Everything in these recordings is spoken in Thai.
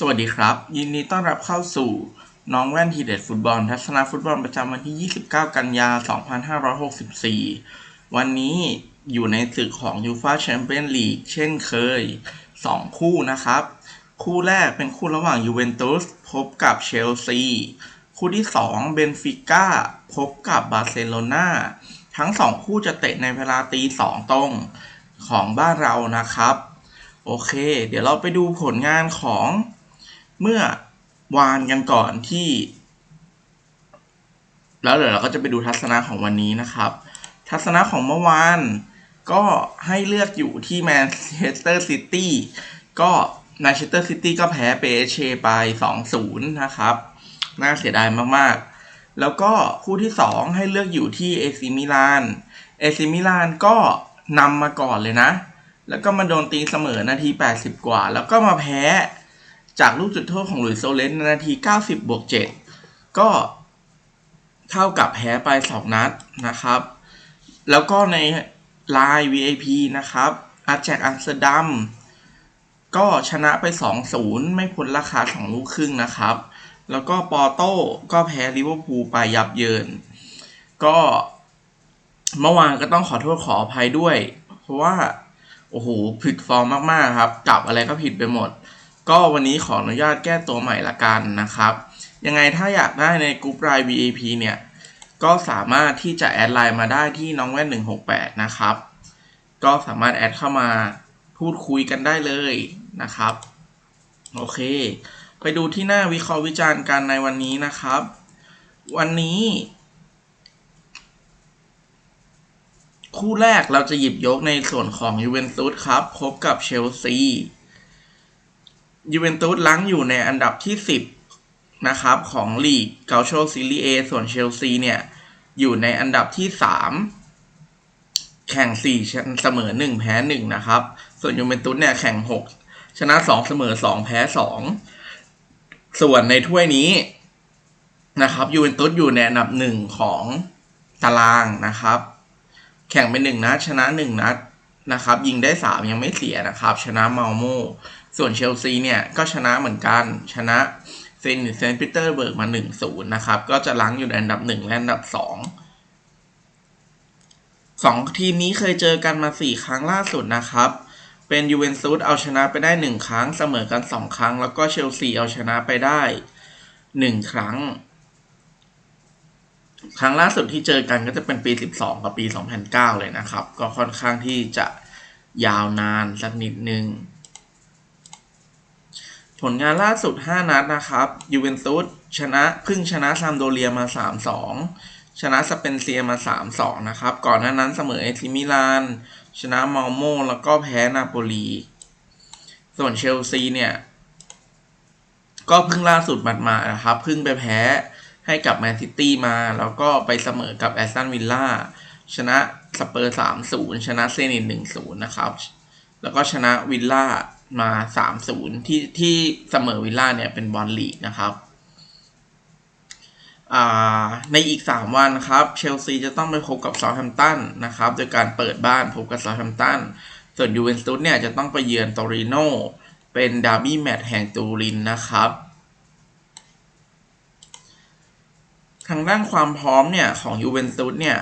สวัสดีครับ ยินดีต้อนรับเข้าสู่น้องแว่นทีเด็ดฟุตบอล ทัศนะฟุตบอลประจำวันที่ 29 กันยา 2564 วันนี้อยู่ในศึกของยูฟาแชมเปี้ยนลีกเช่นเคย 2 คู่นะครับ คู่แรกเป็นคู่ระหว่างยูเวนตุสพบกับเชลซี คู่ที่ 2 เบนฟิก้าพบกับบาร์เซโลนาทั้ง 2 คู่จะเตะในเวลาตี 2 ตรงของบ้านเรานะครับ โอเค เดี๋ยวเราไปดูผลงานของ เมื่อวานกันก่อนที่ แล้วเดี๋ยวเราก็จะไปดูทัศนะของวันนี้นะครับ ทัศนะของเมื่อวานก็ให้เลือกอยู่ที่แมนเชสเตอร์ซิตี้ก็แมนเชสเตอร์ซิตี้ก็แพ้เปเชไป 2-0 นะครับ น่าเสียดายมากๆ แล้วก็คู่ที่ 2 ให้เลือกอยู่ที่เอซิมิลานเอซิมิลานก็นำมาก่อนเลยนะ แล้วก็มาโดนตีเสมอนาที 80 กว่า แล้วก็มาแพ้ จากลูกจุดโทษของหลุยส์โซเลนในนาที 90 บวก 7 ก็เท่ากับแพ้ไป 2 นัดนะครับ แล้วก็ในไลน์ VIP นะครับอาแจกอัมสเตอร์ดัมก็ชนะไป 2-0 ไม่พ้นราคา 2 ลูกครึ่งนะครับ แล้วก็ปอโต้ก็แพ้ลิเวอร์พูลไปยับเยิน ก็เมื่อวานก็ต้องขอโทษขออภัยด้วย เพราะว่า โอ้โห ผิดฟอร์มมาก ๆ ครับ จับอะไรก็ผิดไปหมด ก็วันนี้ขออนุญาตแก้ตัวใหม่ละกันนะครับ ยังไงถ้าอยากได้ในกรุ๊ปไลน์ VIP เนี่ย ก็สามารถที่จะแอดไลน์มาได้ที่น้องแว่น168 นะครับ ก็สามารถแอดเข้ามาพูดคุยกันได้เลยนะครับ โอเค ไปดูที่หน้าวิเคราะห์วิจารณ์กันในวันนี้นะครับ วันนี้ คู่แรกเราจะหยิบยกในส่วนของยูเวนตุสครับ พบกับเชลซี ยูเวนตุสล้างอยู่ในอันดับที่ 10 นะครับ ของลีกเกาโชซีรีเอส่วนเชลซีเนี่ย อยู่ในอันดับที่ 3 แข่ง 4 เสมอ 1 แพ้ 1 นะครับ ส่วนยูเวนตุสเนี่ย แข่ง 6 ชนะ 2 เสมอ 2 แพ้ 2 ส่วนในถ้วยนี้นะครับยูเวนตุสอยู่ในอันดับ 1 ของตารางนะครับ แข่งไปหนึ่งนัดชนะหนึ่งนัดนะครับ ยิงได้สามยังไม่เสียนะครับ ชนะเมาโม ส่วนเชลซีเนี่ยก็ชนะเหมือนกันชนะเซนต์เซนต์ปีเตอร์เบิร์กมา1นนะครับ ก็จะล้างอยู่ในอันดับ 1 และอันดับ2 2ทีมนี้เคยเจอกันมา 4 ครั้งล่าสุดนะครับ เป็นยูเวนตุสเอาชนะไปได้ 1 ครั้ง เสมอกัน 2 ครั้ง แล้วก็เชลซีเอาชนะไปได้ 1 ครั้ง ครั้งล่าสุดที่เจอกันก็จะเป็นปี 12 กับปี 2009 เลยนะครับ ก็ค่อนข้างที่จะยาวนานสักนิดนึง ผลงานล่าสุด 5 นัดนะครับยูเวนตุสชนะพึ่งชนะซามโดเรียมา 3-2 ชนะสเปนเซียมา 3-2 นะครับ ก่อนหน้านั้นเสมอเอซิมิลาน ชนะมอลโมแล้วก็แพ้นาโปลี ส่วนเชลซีเนี่ย ก็เพิ่งล่าสุดมาๆนะครับ เพิ่งไปแพ้ให้กับแมนซิตี้มา แล้วก็ไปเสมอกับแอสตันวิลล่าชนะสเปอร์สามศูนย์ชนะเซนิตหนึ่งศูนย์นะครับ แล้วก็ชนะวิลล่า มาสามศูนย์ที่ที่เสมอวิลล่าเนี่ยเป็นบอลลีกนะครับในอีก 3 วันครับเชลซีจะต้องไปพบกับซาแฮมตันนะครับโดยการเปิดบ้านพบกับซาแฮมตันส่วนยูเวนตุสเนี่ยจะต้องไปเยือนตอริโนเป็นดาร์บี้แมตช์แห่งตูรินนะครับ ทางด้านความพร้อมเนี่ยของยูเวนตุสเนี่ย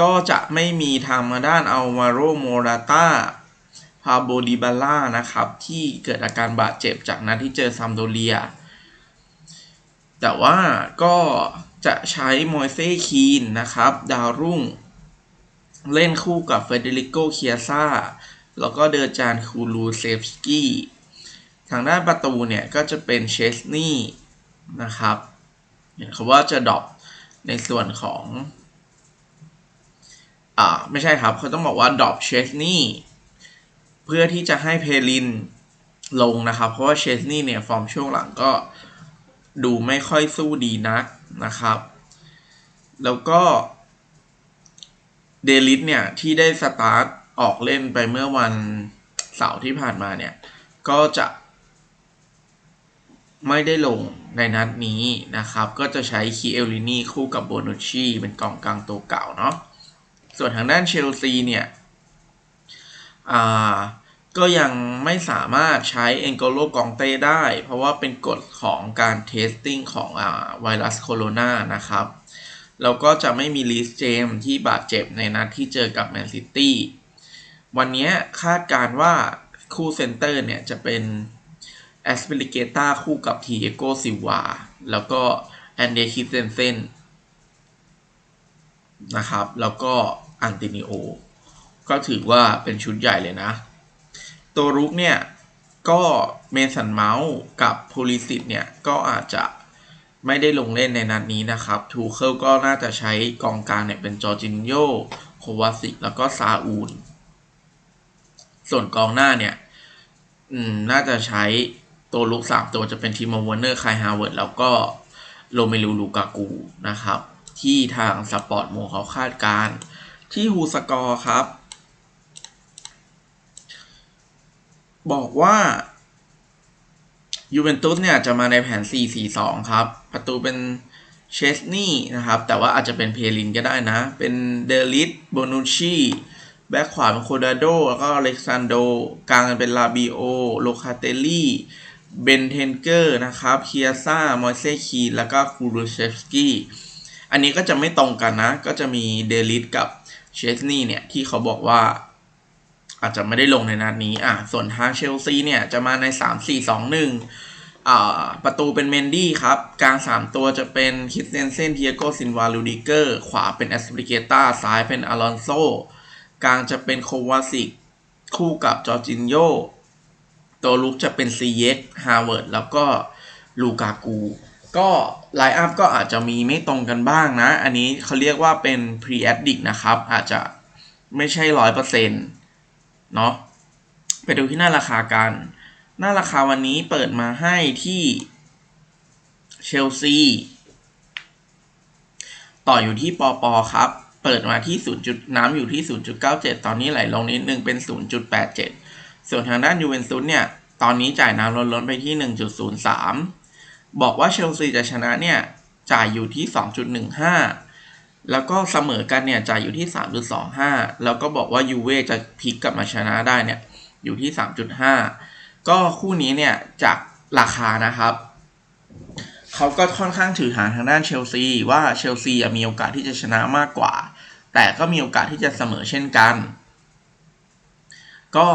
ก็จะไม่มีทางมาด้านอัลวาโรโมราตา พาโบดิบาล่านะครับ ที่เกิดอาการบาดเจ็บจากนัดที่เจอซัมโดเรีย แต่ว่าก็จะใช้มอยเซ่คีนนะครับ ดาวรุ่ง เล่นคู่กับเฟเดริโกเคียซาแล้วก็เดอจานคูลูเซฟสกี้ทางด้านประตูเนี่ย ก็จะเป็นเชสนี่นะครับเห็นเขาว่าจะดรอปในส่วนของ อ่า ไม่ใช่ครับ เขาต้องบอกว่าดรอปเชสนี่ เพื่อที่จะให้เพลินลงนะครับ เพราะว่าเชสนี่เนี่ยฟอร์มช่วงหลังก็ดูไม่ค่อยสู้ดีนักนะครับ แล้วก็เดลิสเนี่ย ที่ได้สตาร์ทออกเล่นไปเมื่อวันเสาร์ที่ผ่านมาเนี่ย ก็จะไม่ได้ลงในนัดนี้นะครับ ก็จะใช้คีเอลลินีคู่กับโบนุชชีเป็นกองกลางตัวเก่าเนาะ ส่วนทางด้านเชลซีเนี่ย ก็ยังไม่สามารถใช้เอนโกโลกองเต้ได้ เพราะว่าเป็นกฎของการเทสติ้งของอ่าไวรัสโคโรนานะครับแล้วก็จะไม่มีลิสเจมที่บาดเจ็บในนัดที่เจอกับแมนซิตี้วันนี้คาดการว่าคู่เซนเตอร์เนี่ยจะเป็นแอสเปริเกตาคู่กับทีเอโกซิวาแล้วก็แอนเดคิเซนเซนนะครับ แล้วก็อันตินิโอ ก็ถือว่าเป็นชุดใหญ่เลยนะ ตัวรุกเนี่ยก็เมสันเมาส์กับโพลิสิตเนี่ยก็อาจจะไม่ได้ลงเล่นในนัดนี้นะครับ ทูเคิลก็น่าจะใช้กองกลางเนี่ยเป็นจอร์จินโยโควาสิกแล้วก็ซาอูนส่วนกองหน้าเนี่ยน่าจะใช้ตัวลุกสามตัวจะเป็นทีมวอร์เนอร์ คายฮาวเวิร์ด แล้วก็โรเมลูลูกากูนะครับ ที่ทางสปอร์ตโมเขาคาดการ์ที่ฮูสกอร์ครับ บอกว่ายูเวนตุสเนี่ยจะมาในแผน 4-4-2 ครับ ประตูเป็นเชสนี่นะครับ แต่ว่าอาจจะเป็นเพลินก็ได้นะ เป็นเดลิสโบนูชีแบ็คขวาเป็นโคดาโด แล้วก็อเล็กซานโด กลางเป็นลาบิโอ โลคาเตลลี่ เบนเทนเกอร์นะครับเคียซ่า มอยเซคีแล้วก็คูรูเชฟสกี้ อันนี้ก็จะไม่ตรงกันนะ ก็จะมีเดลิสกับเชสนี่เนี่ย ที่เขาบอกว่า อาจจะไม่ได้ลงในนัดนี้อะส่วนทางเชลซีเนี่ยจะมาใน 3 4 2 1อ่าประตูเป็นเมนดี้ครับ กลาง 3 ตัวจะเป็นคิสเซนเซนเทียโกซินวาลูดิเกอร์ ขวาเป็นแอสปริเกต้าซ้ายเป็นอลอนโซกลางจะเป็นโควาซิกคู่กับจอร์จินโยตัวลุกจะเป็นซีเยกฮาเวิร์ดแล้วก็ลูกากู ก็ไลน์อัพก็อาจจะมีไม่ตรงกันบ้างนะ อันนี้เขาเรียกว่าเป็น pre addict นะครับ อาจจะไม่ใช่ร้อยเปอร์เซ็นต์ เนาะไปดูที่หน้าราคากัน หน้าราคาวันนี้เปิดมาให้ที่เชลซีต่ออยู่ที่ปอปอครับ เปิดมาที่0จุดน้ำอยู่ที่ 0.97 ตอนนี้ไหลลงนิดนึงเป็น 0.87 ส่วนทางด้านยูเวนตุสเนี่ย ตอนนี้จ่ายน้ำลดลดไปที่ 1.03 บอกว่าเชลซีจะชนะเนี่ย จ่ายอยู่ที่ 2.15 แล้วก็เสมอกันเนี่ยจ่ายอยู่ที่ 3.25 แล้วก็บอกว่ายูเว่จะพลิกกลับมาชนะได้เนี่ยอยู่ที่ 3.5 ก็คู่นี้เนี่ยจากราคานะครับเขาก็ค่อนข้างถือฐานทางด้านเชลซีว่าเชลซีมีโอกาสที่จะชนะมากกว่า แต่ก็มีโอกาสที่จะเสมอเช่นกัน ก็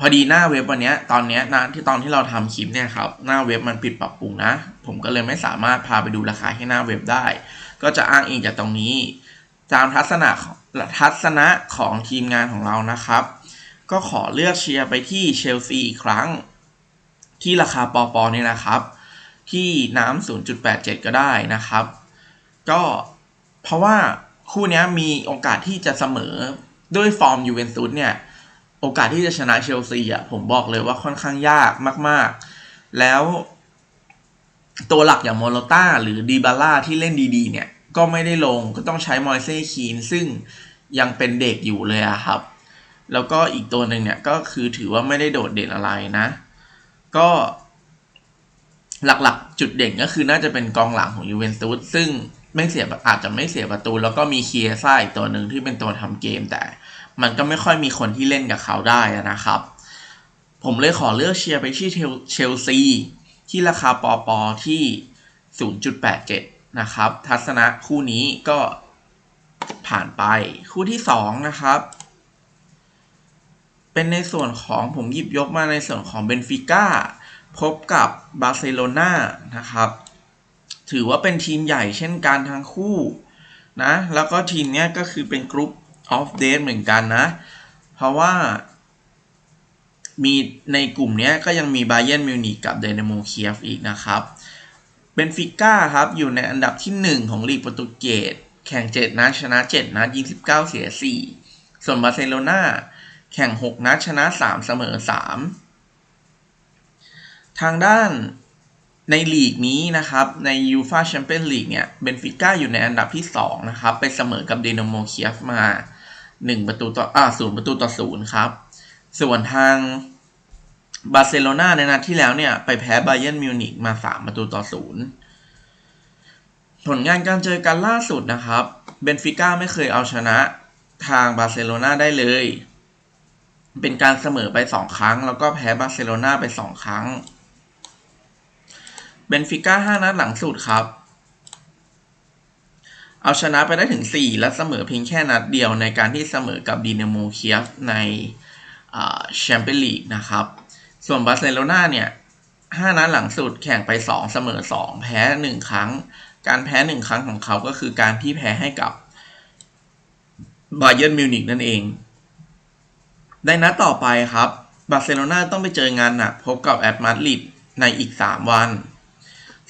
พอดีหน้าเว็บวันนี้ตอนนี้นะที่ตอนที่เราทำคลิปเนี่ยครับหน้าเว็บมันปิดปรับปรุงนะ ผมก็เลยไม่สามารถพาไปดูราคาให้หน้าเว็บได้ ก็จะอ้างอิงจากตรงนี้ ตามทัศนะทัศนะของทีมงานของเรานะครับ ก็ขอเลือกเชียร์ไปที่เชลซีอีกครั้ง ที่ราคาปอปอนี่นะครับ ที่น้ำ0.87 ก็ได้นะครับ ก็เพราะว่าคู่นี้มีโอกาสที่จะเสมอด้วยฟอร์มยูเวนตุสเนี่ย โอกาสที่จะชนะเชลซีอะผมบอกเลยว่าค่อนข้างยากมาก ๆ แล้ว ตัวหลักอย่างโมโลต้าหรือดีบาร่าที่เล่นดีๆ เนี่ย ก็ไม่ได้ลงก็ต้องใช้มอยเซ่คีนซึ่งยังเป็นเด็กอยู่เลยอะครับ แล้วก็อีกตัวหนึ่งเนี่ย ก็คือถือว่าไม่ได้โดดเด่นอะไรนะ ก็หลักๆ จุดเด่นก็คือน่าจะเป็นกองหลังของยูเวนตุสซึ่งไม่เสียอาจจะไม่เสียประตู แล้วก็มีเคียซ่าอีกตัวหนึ่งที่เป็นตัวทำเกม แต่ มันก็ไม่ค่อยมีคนที่เล่นกับเขาได้นะครับ ผมเลยขอเลือกเชียร์ไปที่เชลซี ที่ราคาปอปอที่ 0.87 นะครับ ทัศนะคู่นี้ก็ผ่านไป คู่ที่ 2 นะครับ เป็นในส่วนของผมหยิบยกมาในส่วนของเบนฟิก้าพบกับบาร์เซโลนานะครับ ถือว่าเป็นทีมใหญ่เช่นกันทั้งคู่นะ แล้วก็ทีมนี้ก็คือเป็นกรุ๊ปออฟเดทเหมือนกันนะ เพราะว่า มีในกลุ่มนี้ก็ยังมีบาเยนมิวนิกกับเดนโมเคียฟอีกนะครับเบนฟิก้าครับอยู่ในอันดับที่ 1 ของลีกโปรตุเกสแข่ง 7 นัดชนะ 7 นัดยิง 19 เสีย 4 ส่วนบาร์เซโลนาแข่ง 6 นัดชนะ 3 เสมอ 3 ทางด้านในลีกนี้นะครับ ในยูฟาแชมเปี้ยนลีกเนี่ยเบนฟิก้าอยู่ในอันดับที่ 2 นะครับ ไปเสมอกับเดนโมเคียฟมา 1 ประตูต่ออ่า0ประตูต่อ0ครับ ส่วนทางบาร์เซโลนาในนัดที่แล้วเนี่ย ไปแพ้ไบเย r n นมิวนิกมา 3 ประตูต่อ 0 ผลงานการเจอกันล่าสุดนะครับ เบนฟิก้าไม่เคยเอาชนะทางบาร์เซโลนาได้เลย เป็นการเสมอไปสองครั้ง แล้วก็แพ้บาร์เซโลนาไปสองครั้ง เบนฟิก้าห้านัดหลังสุดครับ เอาชนะไปได้ถึง 4 และเสมอเพียงแค่นัดเดียวในการที่เสมอกับดีนาโมเคียฟใน แชมเปี้ยนลีกนะครับ ส่วนบาร์เซโลนาเนี่ย5นัดหลังสุดแข่งไป 2 เสมอ 2 แพ้ 1 ครั้ง การแพ้ 1 ครั้งของเขาก็คือการที่แพ้ให้กับบาเยิร์นมิวนิกนั่นเองในนัดต่อไปครับ บาร์เซโลนาต้องไปเจองานหนักพบกับแอตมาดริดในอีก 3 วัน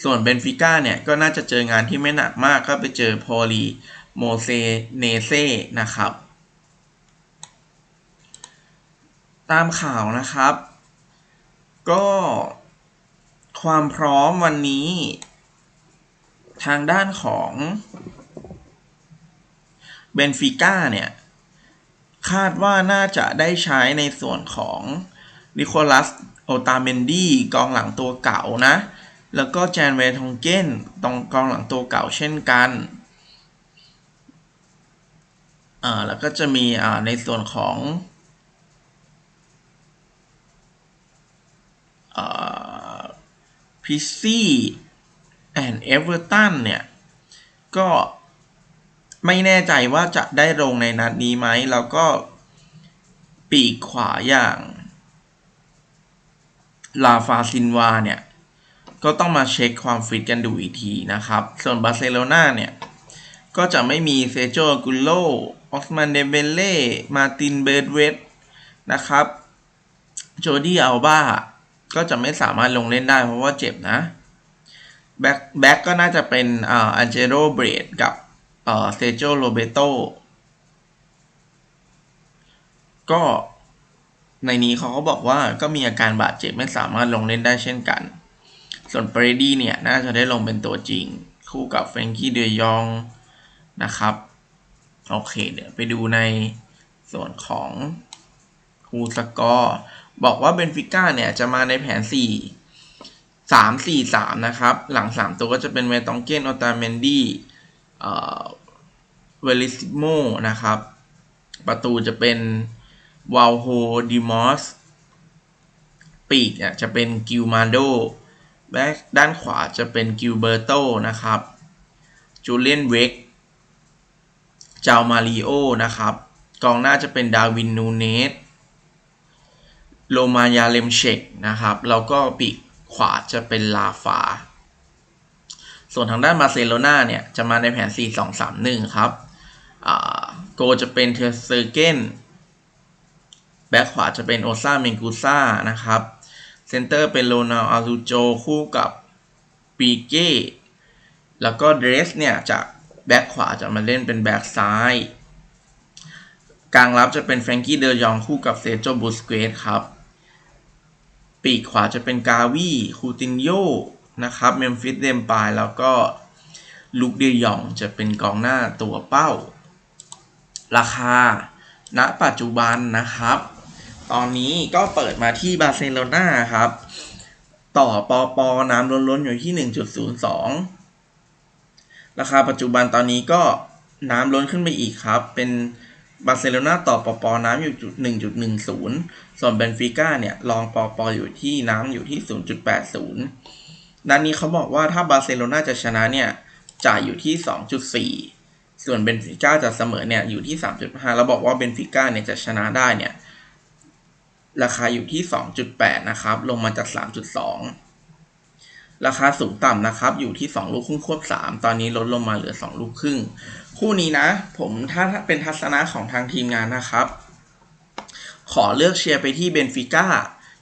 ส่วนเบนฟิก้าเนี่ยก็น่าจะเจองานที่ไม่หนักมากก็ไปเจอโพลีโมเซเนเซ่นะครับ ตามข่าวนะครับ ก็ความพร้อมวันนี้ ทางด้านของเบนฟิก้าเนี่ย คาดว่าน่าจะได้ใช้ในส่วนของนิโคลัสโอตาเมนดี้กองหลังตัวเก่านะ แล้วก็แจนเวทองเก้นตรงกองหลังตัวเก่าเช่นกันอ่าแล้วก็จะมีอ่าในส่วนของ พิซซี่แอนเอเวอร์ตันเนี่ย ก็ไม่แน่ใจว่าจะได้ลงในนัดนี้ไหม แล้วก็ปีกขวาอย่างลาฟาซินวาเนี่ย ก็ต้องมาเช็คความฟิตกันดูอีกทีนะครับ ส่วนบาร์เซโลนาเนี่ย ก็จะไม่มีเซโจกุลโลออสมันเดเบเล่ มาตินเบิร์ดเวสนะครับ โจดี้อัลบา ก็จะไม่สามารถลงเล่นได้เพราะว่าเจ็บนะแบ็คแบ็คก็น่าจะเป็นอ่าอันเจโรเบรดกับเอ่อเซโจโรเบโตก็ในนี้เขาก็บอกว่าก็มีอาการบาดเจ็บไม่สามารถลงเล่นได้เช่นกัน ส่วนเบรดี้เนี่ย น่าจะได้ลงเป็นตัวจริง คู่กับเฟรงกี้เดยองนะครับ โอเค เดี๋ยวไปดูในส่วนของคูสกอร์ บอกว่าเบนฟิก้าเนี่ยจะมาในแผน 4 3 4 3 นะครับ หลัง 3 ตัวก็จะเป็นเวตองเกนออตาเมนดี้เวลิซิโมนะครับ ประตูจะเป็นวาลโฮดิมอสปีกเนี่ยจะเป็นกิลมาโดแบ็คด้านขวาจะเป็นกิลเบอร์โตนะครับจูเลียนเวกเจ้ามาริโอนะครับ กองหน้าจะเป็นดาวินนูเนส โลมายาเลมเชกนะครับ แล้วก็ปีกขวาจะเป็นลาฟา ส่วนทางด้านบาร์เซโลนาเนี่ย จะมาในแผน 4-2-3-1 ครับโกจะเป็นเทเซอร์เกนแบ็คขวาจะเป็นโอซาเมงกูซ่านะครับเซนเตอร์เป็นโรนัลอาซูโจคู่กับปีเก้แล้วก็เดรสเนี่ย จากแบ็คขวาจะมาเล่นเป็นแบ็คซ้าย กลางรับจะเป็นแฟรงกี้เดยองคู่กับเซโจบูสเกตครับ ปีกขวาจะเป็นกาวีคูตินโยนะครับ เมมฟิสเดมปายแล้วก็ลูกเดียองจะเป็นกองหน้าตัวเป้า ราคา ณ ปัจจุบันนะครับ ตอนนี้ก็เปิดมาที่บาร์เซโลนาครับ ต่อปอปอน้ำล้นๆ อยู่ที่ 1.02 ราคาปัจจุบันตอนนี้ก็น้ำล้นขึ้นไปอีกครับ เป็น บาร์เซโลนาต่อปอปอน้ำอยู่จุด1.10ส่วนเบนฟิก้าเนี่ยลองปอปออยู่ที่น้ำอยู่ที่0.80นัดนี้เขาบอกว่าถ้าบาร์เซโลนาจะชนะเนี่ยจ่ายอยู่ที่2.4ส่วนเบนฟิก้าจะเสมอเนี่ยอยู่ที่3.5แล้วบอกว่าเบนฟิก้าเนี่ยจะชนะได้เนี่ยราคาอยู่ที่2.8นะครับลงมาจาก3.2 ราคาสูงต่ำนะครับ อยู่ที่ 2 ลูกครึ่งควบ 3 ตอนนี้ลดลงมาเหลือ 2 ลูกครึ่ง คู่นี้นะ ผมถ้าเป็นทัศนะของทางทีมงานนะครับ ขอเลือกเชียร์ไปที่เบนฟิก้า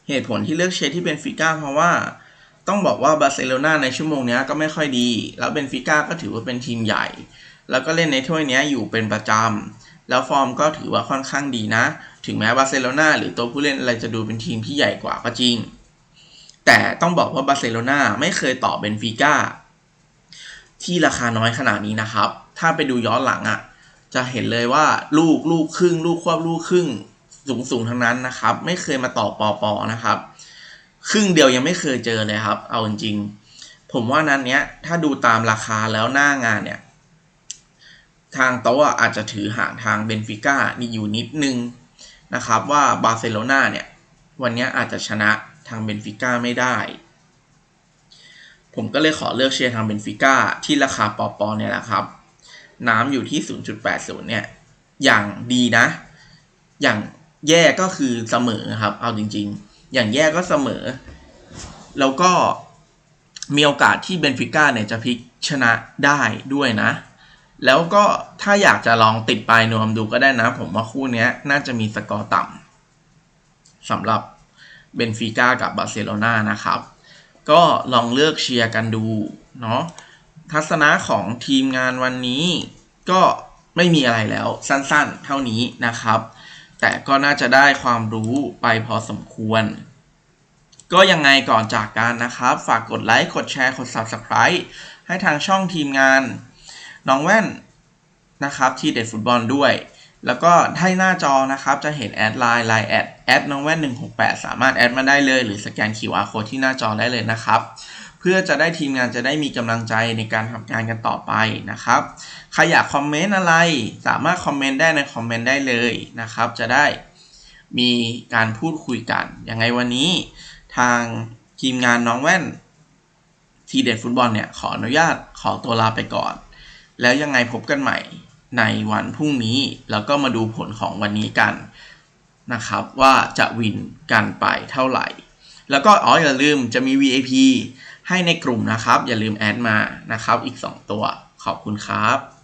เหตุผลที่เลือกเชียร์ที่เบนฟิก้าเพราะว่าต้องบอกว่าบาร์เซโลนาในชั่วโมงนี้ก็ไม่ค่อยดี แล้วเบนฟิก้าก็ถือว่าเป็นทีมใหญ่ แล้วก็เล่นในถ้วยนี้อยู่เป็นประจำ แล้วฟอร์มก็ถือว่าค่อนข้างดีนะ ถึงแม้บาร์เซโลนาหรือตัวผู้เล่นอะไรจะดูเป็นทีมที่ใหญ่กว่าก็จริง แต่ต้องบอกว่าบาร์เซโลนาไม่เคยต่อเบนฟิก้าที่ราคาน้อยขนาดนี้นะครับ ถ้าไปดูย้อนหลังอะ่ะ จะเห็นเลยว่าลูกลูกครึ่ง ลูกควบลูกครึ่งสูงสูงทั้งนั้นนะครับ ไม่เคยมาต่อปอปอนะครับ ครึ่งเดียวยังไม่เคยเจอเลยครับ เอาจริงผมว่านั้นเนี้ยถ้าดูตามราคาแล้วหน้างานเนี่ย ทางโต๊ะอาจจะถือห่างทางเบนฟิก้านี่อยู่นิดนึงนะครับ ว่าบาร์เซโลนาเนี่ย วันนี้อาจจะชนะ ทางเบนฟิก้าไม่ได้ ผมก็เลยขอเลือกเชียร์ทางเบนฟิก้าที่ราคาปอปอเนี่ยแหละครับ น้ำอยู่ที่ 0.80 เนี่ย อย่างดีนะ อย่างแย่ก็คือเสมอครับ เอาจริง ๆ อย่างแย่ก็เสมอ แล้วก็มีโอกาสที่เบนฟิก้าเนี่ยจะพลิกชนะได้ด้วยนะ แล้วก็ถ้าอยากจะลองติดปลายนวมดูก็ได้นะ ผมว่าคู่เนี้ยน่าจะมีสกอร์ต่ำสำหรับ เบนฟิก้ากับบาร์เซโลนานะครับ ก็ลองเลือกเชียร์กันดูเนาะทัศนะของทีมงานวันนี้ก็ไม่มีอะไรแล้วสั้นๆเท่านี้นะครับ แต่ก็น่าจะได้ความรู้ไปพอสมควร ก็ยังไงก่อนจากกันนะครับ ฝากกดไลค์ กดแชร์ กด Subscribe ให้ทางช่องทีมงานน้องแว่นนะครับ ที่เด็ดฟุตบอลด้วย แล้วก็ให้หน้าจอนะครับจะเห็นแอดไลน์ไลน์แอดแอดน้องแว่น168 สามารถแอดมาได้เลย หรือสแกน QR code ที่หน้าจอได้เลยนะครับ เพื่อจะได้ทีมงานจะได้มีกำลังใจในการทำงานกันต่อไปนะครับใครอยากคอมเมนต์อะไร สามารถคอมเมนต์ได้ในคอมเมนต์ได้เลยนะครับ จะได้มีการพูดคุยกันยังไงวันนี้ ทางทีมงานน้องแว่นทีเด็ดฟุตบอลเนี่ยขออนุญาตขอตัวลาไปก่อน แล้วยังไงพบกันใหม่ ในวันพรุ่งนี้ แล้วก็มาดูผลของวันนี้กันนะครับ ว่าจะวินกันไปเท่าไหร่ แล้วก็อ๋ออย่าลืมจะมี VIP ให้ในกลุ่มนะครับ อย่าลืมแอดมานะครับ อีก 2 ตัวขอบคุณครับ